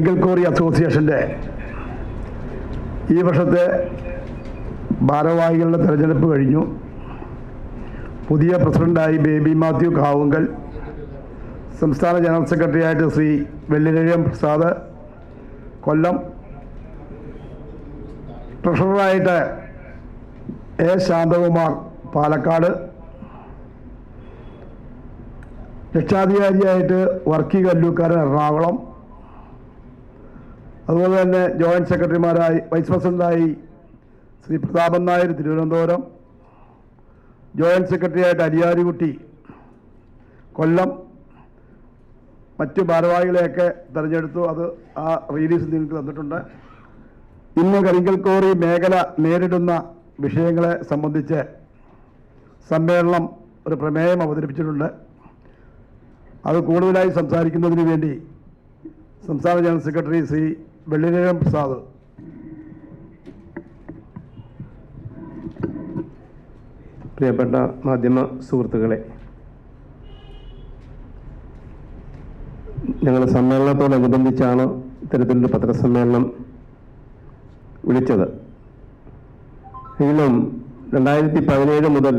കരിങ്കൽ കോറി അസോസിയേഷന്റെ ഈ വർഷത്തെ ഭാരവാഹികളുടെ തെരഞ്ഞെടുപ്പ് കഴിഞ്ഞു. പുതിയ പ്രസിഡന്റായി ബേബി മാത്യു കാവുങ്കൽ സംസ്ഥാന ജനറൽ സെക്രട്ടറിയായിട്ട് ശ്രീ വെള്ളിനഴിയം പ്രസാദ് കൊല്ലം ട്രഷററായിട്ട് എ ശാന്തകുമാർ പാലക്കാട് രക്ഷാധികാരിയായിട്ട് വർക്കി കല്ലൂക്കാരൻ എറണാകുളം അതുപോലെ തന്നെ ജോയിന്റ് സെക്രട്ടറിമാരായി വൈസ് പ്രസിഡന്റായി ശ്രീ പ്രതാപൻ നായർ തിരുവനന്തപുരം ജോയിന്റ് സെക്രട്ടറിയായിട്ട് അരിയാരികുട്ടി കൊല്ലം മറ്റു ഭാരവാഹികളെയൊക്കെ തിരഞ്ഞെടുത്തു. അത് ആ റിലീസ് നിങ്ങൾക്ക് തന്നിട്ടുണ്ട്. ഇന്ന് കരിങ്കൽ കോറി മേഖല നേരിടുന്ന വിഷയങ്ങളെ സംബന്ധിച്ച് സമ്മേളനം ഒരു പ്രമേയം അവതരിപ്പിച്ചിട്ടുണ്ട്. അത് കൂടുതലായി സംസാരിക്കുന്നതിന് വേണ്ടി സംസ്ഥാന ജനറൽ സെക്രട്ടറി ശ്രീ വെള്ളിനേരം പ്രസാദ്. പ്രിയപ്പെട്ട മാധ്യമ സുഹൃത്തുക്കളെ ഞങ്ങൾ സമ്മേളനത്തോടനുബന്ധിച്ചാണ് ഇത്തരത്തിലൊരു പത്രസമ്മേളനം വിളിച്ചത്. എങ്കിലും രണ്ടായിരത്തി പതിനേഴ് മുതൽ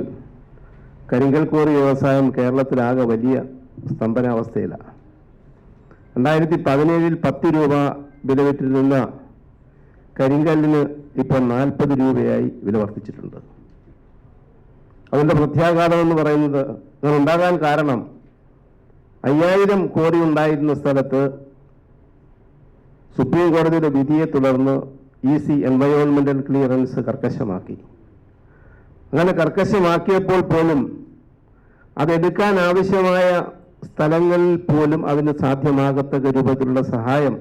കരിങ്കൽ കോറി വ്യവസായം കേരളത്തിലാകെ വലിയ സ്തംഭനാവസ്ഥയിലാണ് രണ്ടായിരത്തി പതിനേഴിൽ പത്ത് രൂപ വിലവിട്ടിരുന്ന കരിങ്കല്ലിന് ഇപ്പോൾ നാൽപ്പത് രൂപയായി വില വർദ്ധിച്ചിട്ടുണ്ട്. അതിന്റെ പ്രത്യാഘാതം എന്ന് പറയുന്നത് അങ്ങനെ കാരണം അയ്യായിരം കോടി ഉണ്ടായിരുന്ന സ്ഥലത്ത് സുപ്രീം കോടതിയുടെ വിധിയെ തുടർന്ന് ഇ സി എൻവയോൺമെന്റൽ ക്ലിയറൻസ് കർക്കശമാക്കി. അങ്ങനെ കർക്കശമാക്കിയപ്പോൾ പോലും അതെടുക്കാൻ ആവശ്യമായ സ്ഥലങ്ങളിൽ പോലും അതിന് സാധ്യമാകത്തക്ക രൂപത്തിലുള്ള സഹായം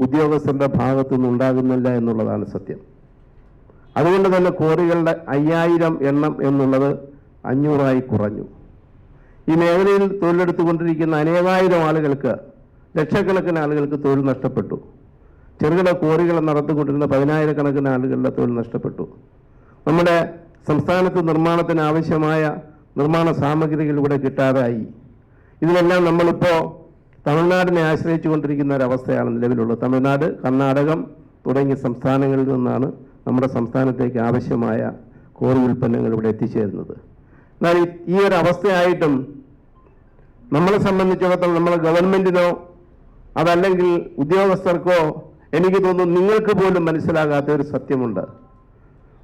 ഉദ്യോഗസ്ഥരുടെ ഭാഗത്തു നിന്നുണ്ടാകുന്നില്ല എന്നുള്ളതാണ് സത്യം. അതുകൊണ്ട് തന്നെ കോറികളുടെ അയ്യായിരം എണ്ണം എന്നുള്ളത് അഞ്ഞൂറായി കുറഞ്ഞു. ഈ മേഖലയിൽ തൊഴിലെടുത്തുകൊണ്ടിരിക്കുന്ന അനേകായിരം ആളുകൾക്ക് ലക്ഷക്കണക്കിന് ആളുകൾക്ക് തൊഴിൽ നഷ്ടപ്പെട്ടു. ചെറുകിട കോറികൾ നടത്തിക്കൊണ്ടിരുന്ന പതിനായിരക്കണക്കിന് ആളുകളുടെ തൊഴിൽ നഷ്ടപ്പെട്ടു. നമ്മുടെ സംസ്ഥാനത്ത് നിർമ്മാണത്തിന് ആവശ്യമായ നിർമ്മാണ സാമഗ്രികൾ ഇവിടെ കിട്ടാതായി. ഇതിനെല്ലാം നമ്മളിപ്പോൾ തമിഴ്നാടിനെ ആശ്രയിച്ചു കൊണ്ടിരിക്കുന്ന ഒരവസ്ഥയാണ് നിലവിലുള്ളത്. തമിഴ്നാട് കർണാടകം തുടങ്ങിയ സംസ്ഥാനങ്ങളിൽ നിന്നാണ് നമ്മുടെ സംസ്ഥാനത്തേക്ക് ആവശ്യമായ കോറി ഉൽപ്പന്നങ്ങൾ ഇവിടെ എത്തിച്ചേരുന്നത്. എന്നാൽ ഈ- ഒരു അവസ്ഥയായിട്ടും നമ്മളെ സംബന്ധിച്ചിടത്തോളം നമ്മളെ ഗവൺമെന്റിനോ അതല്ലെങ്കിൽ ഉദ്യോഗസ്ഥർക്കോ എനിക്ക് തോന്നുന്നു നിങ്ങൾക്ക് പോലും മനസ്സിലാകാത്ത ഒരു സത്യമുണ്ട്.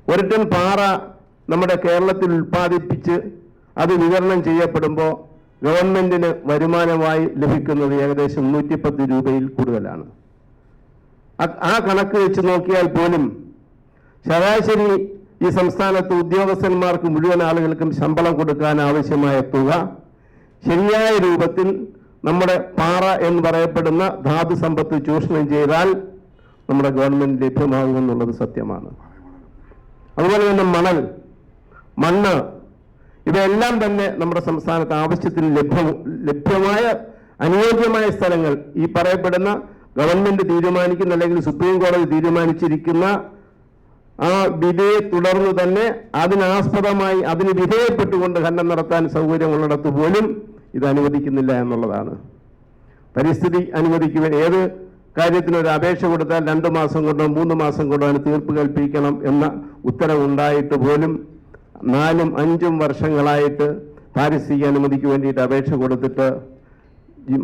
ഒരു പാറ നമ്മുടെ കേരളത്തിൽ ഉൽപ്പാദിപ്പിച്ച് അത് വിതരണം ചെയ്യപ്പെടുമ്പോൾ ഗവൺമെന്റിന് വരുമാനമായി ലഭിക്കുന്നത് ഏകദേശം നൂറ്റിപ്പത്ത് രൂപയിൽ കൂടുതലാണ്. ആ- കണക്ക് വെച്ച് നോക്കിയാൽ പോലും ശരാശരി ഈ സംസ്ഥാനത്ത് ഉദ്യോഗസ്ഥന്മാർക്ക് മുഴുവൻ ആളുകൾക്കും ശമ്പളം കൊടുക്കാൻ ആവശ്യമായ തുക ശരിയായ രൂപത്തിൽ നമ്മുടെ പാറ എന്ന് പറയപ്പെടുന്ന ധാതു സമ്പത്ത് ചൂഷണം ചെയ്താൽ നമ്മുടെ ഗവൺമെന്റ് ലഭ്യമാകുമെന്നുള്ളത് സത്യമാണ്. അതുപോലെ തന്നെ മണൽ. മണ്ണ് ഇവയെല്ലാം തന്നെ നമ്മുടെ സംസ്ഥാനത്ത് ആവശ്യത്തിന് ലഭ്യ ലഭ്യമായ അനുയോജ്യമായ സ്ഥലങ്ങൾ. ഈ പറയപ്പെടുന്ന ഗവൺമെന്റ് തീരുമാനിക്കുന്ന അല്ലെങ്കിൽ സുപ്രീം കോടതി തീരുമാനിച്ചിരിക്കുന്ന ആ വിധിയെ തുടർന്ന് തന്നെ അതിനാസ്പദമായി അതിന് വിധേയപ്പെട്ടുകൊണ്ട് ഖനനം നടത്താൻ സൗകര്യമുള്ളിടത്ത് പോലും ഇത് അനുവദിക്കുന്നില്ല എന്നുള്ളതാണ്. പരിസ്ഥിതി അനുവദിക്കുക ഏത് കാര്യത്തിന് ഒരു അപേക്ഷ കൊടുത്താൽ രണ്ട് മാസം കൊണ്ടോ മൂന്ന് മാസം കൊണ്ടോ അതിന് തീർപ്പ് കൽപ്പിക്കണം എന്ന ഉത്തരവുണ്ടായിട്ട് പോലും നാലും അഞ്ചും വർഷങ്ങളായിട്ട് പാരിസ്ഥിതിക അനുമതിക്ക് വേണ്ടിയിട്ട് അപേക്ഷ കൊടുത്തിട്ട്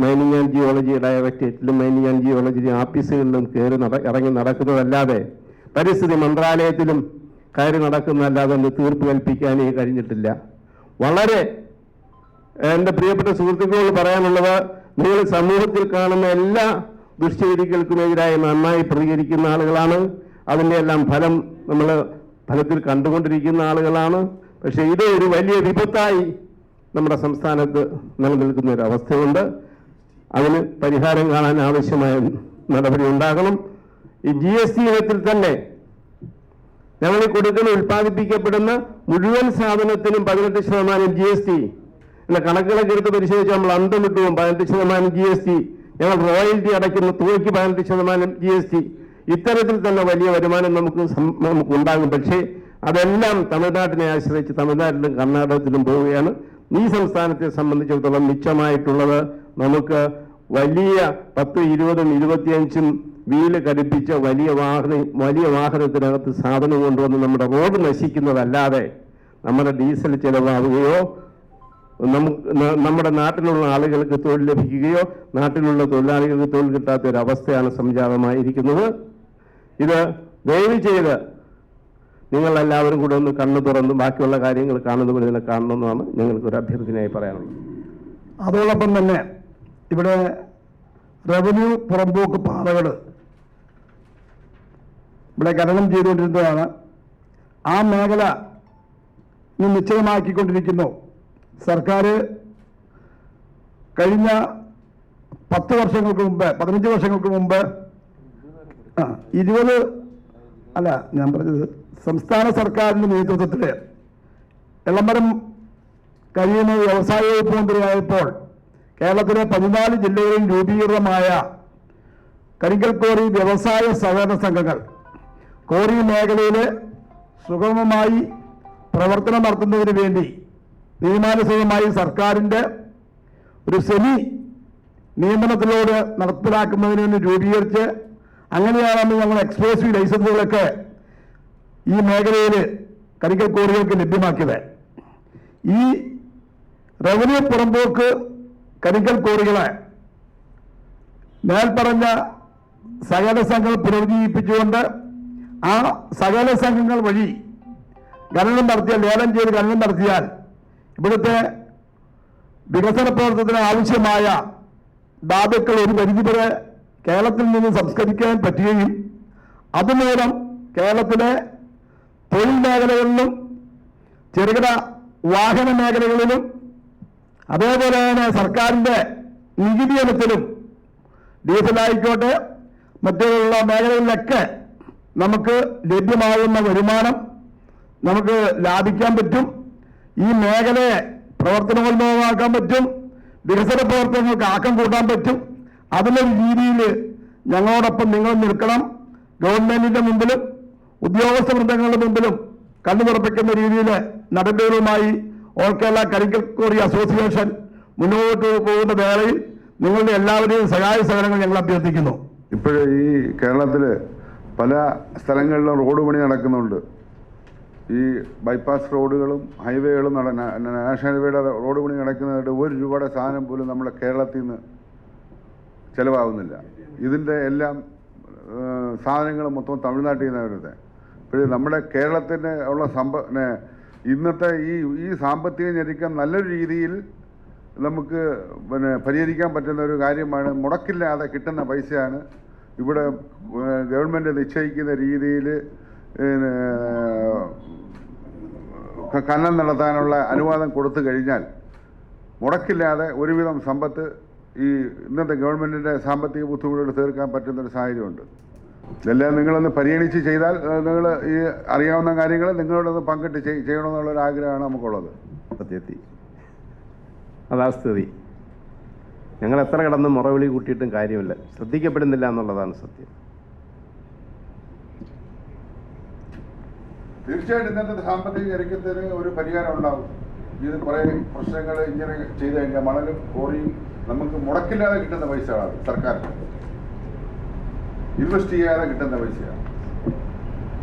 മൈനിങ് ആൻഡ് ജിയോളജി ഡയറക്ടറേറ്റിലും മൈനിങ് ആൻഡ് ജിയോളജി ആഫീസുകളിലും കയറി ഇറങ്ങി നടക്കുന്നതല്ലാതെ പരിസ്ഥിതി മന്ത്രാലയത്തിലും കയറി നടക്കുന്നതല്ലാതെ ഒന്ന് തീർപ്പ് കൽപ്പിക്കാനേ കഴിഞ്ഞിട്ടില്ല. വളരെ എന്റെ പ്രിയപ്പെട്ട സുഹൃത്തുക്കളോട് പറയാനുള്ളത് നിങ്ങൾ സമൂഹത്തിൽ കാണുന്ന എല്ലാ ദുഷ്ചേരികൾക്കുമെതിരായി നന്നായി പ്രതികരിക്കുന്ന ആളുകളാണ്. അതിന്റെ എല്ലാം ഫലം നമ്മൾ ഫലത്തിൽ കണ്ടുകൊണ്ടിരിക്കുന്ന ആളുകളാണ്. പക്ഷേ ഇത് ഒരു വലിയ വിപത്തായി നമ്മുടെ സംസ്ഥാനത്ത് നിലനിൽക്കുന്ന ഒരു അവസ്ഥയുണ്ട് അതിന് പരിഹാരം കാണാൻ ആവശ്യമായ നടപടി ഉണ്ടാകണം. ഈ ജി എസ് ടി തന്നെ ഞങ്ങൾ കൊടുക്കുന്ന ഉൽപ്പാദിപ്പിക്കപ്പെടുന്ന മുഴുവൻ സാധനത്തിനും പതിനെട്ട് ശതമാനം ജി എസ് ടി എന്ന കണക്കുകളൊക്കെ എടുത്ത് പരിശോധിച്ച് നമ്മൾ അന്തം ഇട്ടു പോകും പതിനെട്ട് ശതമാനം ജി എസ് ടി ഞങ്ങൾ റോയൽറ്റി അടയ്ക്കുന്ന. തുകയ്ക്ക് പതിനെട്ട് ശതമാനം ജി എസ് ടി ഇത്തരത്തിൽ തന്നെ വലിയ വരുമാനം നമുക്ക് നമുക്ക് ഉണ്ടാകും പക്ഷേ അതെല്ലാം തമിഴ്നാട്ടിനെ ആശ്രയിച്ച് തമിഴ്നാട്ടിലും കർണാടകത്തിലും പോവുകയാണ്. ഈ സംസ്ഥാനത്തെ സംബന്ധിച്ചിടത്തോളം മിച്ചമായിട്ടുള്ളത് നമുക്ക് വലിയ പത്ത് ഇരുപതും ഇരുപത്തിയഞ്ചും വീൽ ഘടിപ്പിച്ച വലിയ വാഹന വലിയ വാഹനത്തിനകത്ത് സാധനം കൊണ്ടുവന്ന് നമ്മുടെ റോഡ് നശിക്കുന്നതല്ലാതെ നമ്മുടെ ഡീസൽ ചിലവാകുകയോ നമ്മുടെ നാട്ടിലുള്ള ആളുകൾക്ക് തൊഴിൽ ലഭിക്കുകയോ നാട്ടിലുള്ള തൊഴിലാളികൾക്ക് തൊഴിൽ കിട്ടാത്ത ഒരു അവസ്ഥയാണ് സംജാതമായിരിക്കുന്നത്. ഇത് ദയവ് ചെയ്ത് നിങ്ങളെല്ലാവരും കൂടെ ഒന്ന് കണ്ണു തുറന്ന് ബാക്കിയുള്ള കാര്യങ്ങൾ കാണുന്നതുപോലെ തന്നെ കാണണമെന്നാണ് ഞങ്ങൾക്ക് ഒരു അഭ്യർത്ഥനയായി പറയാനുള്ളത്. അതോടൊപ്പം തന്നെ ഇവിടെ റവന്യൂ പുറമ്പോക്ക് പാതകൾ ഇവിടെ ഖനനം ചെയ്തുകൊണ്ടിരുന്നതാണ്. ആ മേഖല ഇന്ന് നിശ്ചയമാക്കിക്കൊണ്ടിരിക്കുന്നു സർക്കാർ കഴിഞ്ഞ പത്ത് വർഷങ്ങൾക്ക് മുമ്പ് പതിനഞ്ച് വർഷങ്ങൾക്ക് മുമ്പ് ആ ഇരുപത് അല്ല ഞാൻ പറഞ്ഞത് സംസ്ഥാന സർക്കാരിന്റെ നേതൃത്വത്തിൽ എളമരം കഴിയുന്ന വ്യവസായ വകുപ്പ് മന്ത്രിയായപ്പോൾ കേരളത്തിലെ പതിനാല് ജില്ലകളിൽ രൂപീകൃതമായ കരിങ്കൽ കോറി വ്യവസായ സഹകരണ സംഘങ്ങൾ കോറി മേഖലയിൽ സുഗമമായി പ്രവർത്തനം നടത്തുന്നതിന് വേണ്ടി നിയമാനുസൃതമായി സർക്കാരിന്റെ ഒരു സെമി നിയമനത്തിലൂടെ നടപ്പിലാക്കുന്നതിന് വേണ്ടി രൂപീകരിച്ച് അങ്ങനെയാണ് നമ്മൾ എക്സ്പ്രസ് വി ലൈസൻസുകളൊക്കെ ഈ മേഖലയിൽ കരിക്കൽ കോറികൾക്ക് ലഭ്യമാക്കിയത്. ഈ റവന്യൂ പുറമ്പോക്ക് കരിക്കൽ കോറികളെ മേൽപ്പറഞ്ഞ സകല സംഘങ്ങൾ പുനരുജ്ജീവിപ്പിച്ചുകൊണ്ട് ആ സകല സംഘങ്ങൾ വഴി ഖനനം നടത്തിയാൽ ലേലം ചെയ്ത് ഖനനം നടത്തിയാൽ ഇവിടുത്തെ വികസന പ്രവർത്തനത്തിന് ആവശ്യമായ ധാതുക്കൾ ഒരു പരിധിവരെ കേരളത്തിൽ നിന്ന് സംസ്കരിക്കാൻ പറ്റുകയും അതുമൂലം കേരളത്തിലെ തൊഴിൽ മേഖലകളിലും ചെറുകിട വാഹന മേഖലകളിലും അതേപോലെ തന്നെ സർക്കാരിന്റെ നികുതി ഇനത്തിലും ഡീസലായിക്കോട്ടെ മറ്റുള്ള മേഖലകളിലൊക്കെ നമുക്ക് ലഭ്യമാകുന്ന വരുമാനം നമുക്ക് ലാഭിക്കാൻ പറ്റും. ഈ മേഖലയെ പ്രവർത്തനോന്മുഖമാക്കാൻ പറ്റും. വികസന പ്രവർത്തനങ്ങൾക്ക് ആക്കം കൂട്ടാൻ പറ്റും. അതിലൊരു രീതിയിൽ ഞങ്ങളോടൊപ്പം നിങ്ങൾ നിൽക്കണം. ഗവൺമെന്റിന്റെ മുമ്പിലും ഉദ്യോഗസ്ഥ വൃന്ദങ്ങളുടെ മുമ്പിലും കണ്ണു തുറപ്പിക്കുന്ന രീതിയിൽ നടപടികളുമായി ഓൾ കേരള കരിക്കൽ കോറി അസോസിയേഷൻ മുന്നോട്ട് പോകുന്ന വേളയിൽ നിങ്ങളുടെ എല്ലാവരെയും സഹായ സഹകരണങ്ങൾ ഞങ്ങൾ അഭ്യർത്ഥിക്കുന്നു. ഇപ്പോൾ ഈ കേരളത്തിൽ പല സ്ഥലങ്ങളിലും റോഡ് പണി നടക്കുന്നുണ്ട്. ഈ ബൈപ്പാസ് റോഡുകളും ഹൈവേകളും നാഷണൽ ഹൈവേയുടെ റോഡ് പണി നടക്കുന്നതായിട്ട് ഒരു രൂപയുടെ സാധനം പോലും നമ്മുടെ കേരളത്തിൽ നിന്ന് ചിലവാകുന്നില്ല. ഇതിന്റെ എല്ലാം സാധനങ്ങൾ മൊത്തം തമിഴ്നാട്ടിൽ നിന്ന് വരുന്നത്. പിന്നെ നമ്മുടെ കേരളത്തിന് ഉള്ള സമ്പ ഇന്നത്തെ ഈ ഈ സാമ്പത്തിക ഞെരുക്കം നല്ലൊരു രീതിയിൽ നമുക്ക് പിന്നെ പരിഹരിക്കാൻ പറ്റുന്ന ഒരു കാര്യമാണ്. മുടക്കില്ലാതെ കിട്ടുന്ന പൈസയാണ്. ഇവിടെ ഗവൺമെന്റ് നിശ്ചയിക്കുന്ന രീതിയിൽ ഖനനം നടത്താനുള്ള അനുവാദം കൊടുത്തു കഴിഞ്ഞാൽ മുടക്കില്ലാതെ ഒരുവിധം സമ്പത്ത് ഈ ഇന്നത്തെ ഗവൺമെന്റിന്റെ സാമ്പത്തിക ബുദ്ധിമുട്ടുകൾ തീർക്കാൻ പറ്റുന്നൊരു സാഹചര്യമുണ്ട്. ഇതെല്ലാം നിങ്ങളൊന്ന് പരിഗണിച്ച് ചെയ്താൽ നിങ്ങൾ ഈ അറിയാവുന്ന കാര്യങ്ങൾ നിങ്ങളോടൊന്ന് പങ്കിട്ട് ചെയ്- ചെയ്യണമെന്നുള്ളൊരു ആഗ്രഹമാണ് നമുക്കുള്ളത്. സത്യത്തി അതാ സ്ഥിതി. ഞങ്ങൾ എത്ര കിടന്ന് മുറവിളി കൂട്ടിയിട്ടും കാര്യമില്ല. ശ്രദ്ധിക്കപ്പെടുന്നില്ല എന്നുള്ളതാണ് സത്യം. തീർച്ചയായിട്ടും ഇന്നത്തെ സാമ്പത്തിക ഞെരുക്കത്തിന് ഒരു പരിഹാരം ഉണ്ടാവും. ഇത് കുറേ പ്രശ്നങ്ങൾ ഇങ്ങനെ ചെയ്ത് കഴിഞ്ഞാൽ മണലും കോറിയും നമുക്ക് മുടക്കില്ലാതെ കിട്ടുന്ന പൈസകളാണ് സർക്കാർ ഇൻവെസ്റ്റ് ചെയ്യാതെ കിട്ടുന്ന പൈസയാണ്.